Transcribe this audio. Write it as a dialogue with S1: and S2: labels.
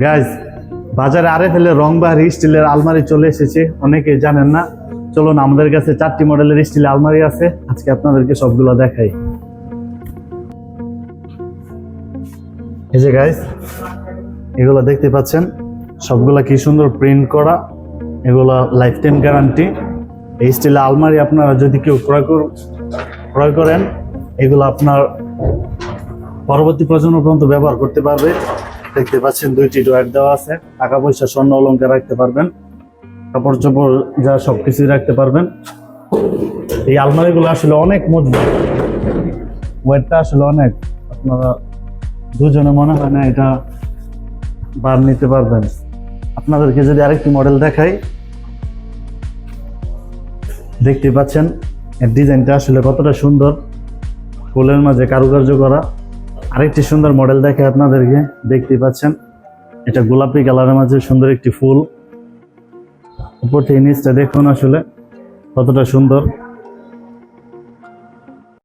S1: Guys বাজারে আরে ফেলে রং রংবাহারি স্টিলের আলমারি চলে এসেছে। অনেকে জানেন না। চলুন, আমাদের কাছে চারটি মডেলের স্টিলের আলমারি আছে। আজকে আপনাদেরকে সবগুলো দেখাই। এই যে গাইজ এগুলো দেখতে পাচ্ছেন। সবগুলা কি সুন্দর প্রিন্ট করা। এগুলো লাইফ টাইম গ্যারান্টি এই স্টিলের আলমারি আপনারা যদি কেউ ক্রয় কর ক্রয় করেন, এগুলো আপনার পরবর্তী প্রজন্ম পর্যন্ত ব্যবহার করতে পারবে। দেখতে পাচ্ছেন দুইটি ড্রয়ার দেওয়া আছে। টাকা পয়সা, স্বর্ণ অলঙ্কার রাখতে পারবেন। কাপড় চোপড় যা সব কিছুই রাখতে পারবেন। এই আলমারিগুলো আসলে অনেক মজবুত। ওয়েটটা আসলে অনেক। আপনারা দুজনে মনে হয় না এটা বার নিতে পারবেন। আপনাদেরকে যদি আরেকটি মডেল দেখাই। দেখতে পাচ্ছেন, এর ডিজাইনটা আসলে কতটা সুন্দর। ফুলের মাঝে কারুকার্য করা। আরেকটি সুন্দর মডেল দেখে আপনাদেরকে দেখতে পাচ্ছেন। এটা গোলাপি কালারের মাঝে সুন্দর একটি ফুল। উপর থেকে নিচটা দেখুন আসলে কতটা সুন্দর।